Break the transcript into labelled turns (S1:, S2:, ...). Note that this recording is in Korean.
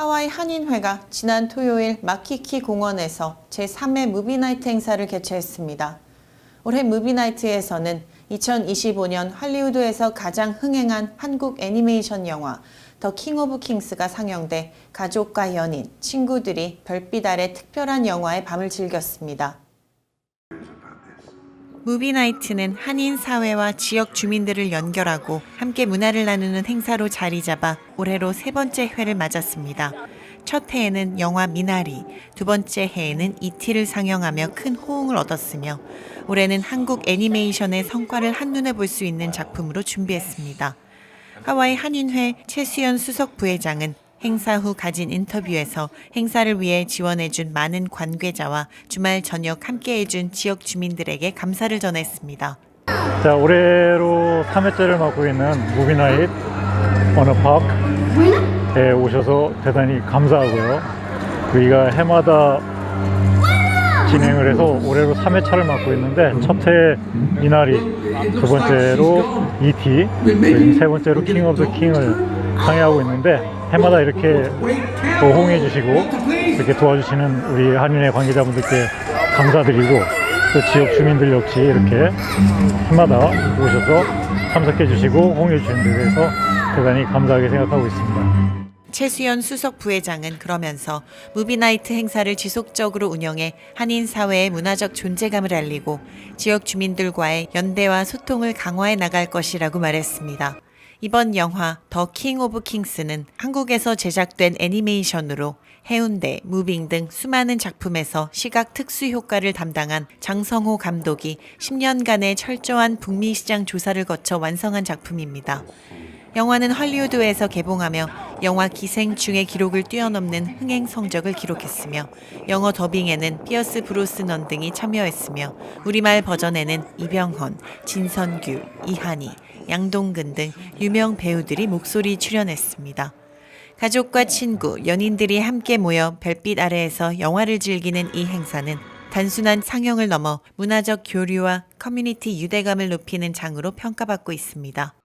S1: 하와이 한인회가 지난 토요일 마키키 공원에서 제3회 무비나이트 행사를 개최했습니다. 올해 무비나이트에서는 2025년 할리우드에서 가장 흥행한 한국 애니메이션 영화 더 킹 오브 킹스가 상영돼 가족과 연인, 친구들이 별빛 아래 특별한 영화의 밤을 즐겼습니다. 무비나이트는 한인 사회와 지역 주민들을 연결하고 함께 문화를 나누는 행사로 자리 잡아 올해로 세 번째 회를 맞았습니다. 첫 해에는 영화 미나리, 두 번째 해에는 이티를 상영하며 큰 호응을 얻었으며 올해는 한국 애니메이션의 성과를 한눈에 볼 수 있는 작품으로 준비했습니다. 하와이 한인회 최수연 수석 부회장은 행사 후 가진 인터뷰에서 행사를 위해 지원해준 많은 관계자와 주말 저녁 함께해준 지역 주민들에게 감사를 전했습니다.
S2: 자, 올해로 3회째를 맡고 있는 무비나잇 워너파크에 오셔서 대단히 감사하고요. 우리가 해마다 진행을 해서 올해로 3회차를 맡고 있는데 첫 해 미나리, 두 번째로 ET, 세 번째로 킹 오브 더 킹을 상영하고 있는데 해마다 이렇게 또 호응해 주시고 이렇게 도와주시는 우리 한인회 관계자분들께 감사드리고 또 지역 주민들 역시 이렇게 해마다 오셔서 참석해 주시고 호응해 주시는 데 대해서 대단히 감사하게 생각하고 있습니다.
S1: 최수연 수석 부회장은 그러면서 무비나이트 행사를 지속적으로 운영해 한인 사회의 문화적 존재감을 알리고 지역 주민들과의 연대와 소통을 강화해 나갈 것이라고 말했습니다. 이번 영화 더 킹 오브 킹스는 한국에서 제작된 애니메이션으로 해운대, 무빙 등 수많은 작품에서 시각 특수 효과를 담당한 장성호 감독이 10년간의 철저한 북미 시장 조사를 거쳐 완성한 작품입니다. 영화는 할리우드에서 개봉하며 영화 기생충의 기록을 뛰어넘는 흥행 성적을 기록했으며 영어 더빙에는 피어스 브로스넌 등이 참여했으며 우리말 버전에는 이병헌, 진선규, 이한희, 양동근 등 유명 배우들이 목소리 출연했습니다. 가족과 친구, 연인들이 함께 모여 별빛 아래에서 영화를 즐기는 이 행사는 단순한 상영을 넘어 문화적 교류와 커뮤니티 유대감을 높이는 장으로 평가받고 있습니다.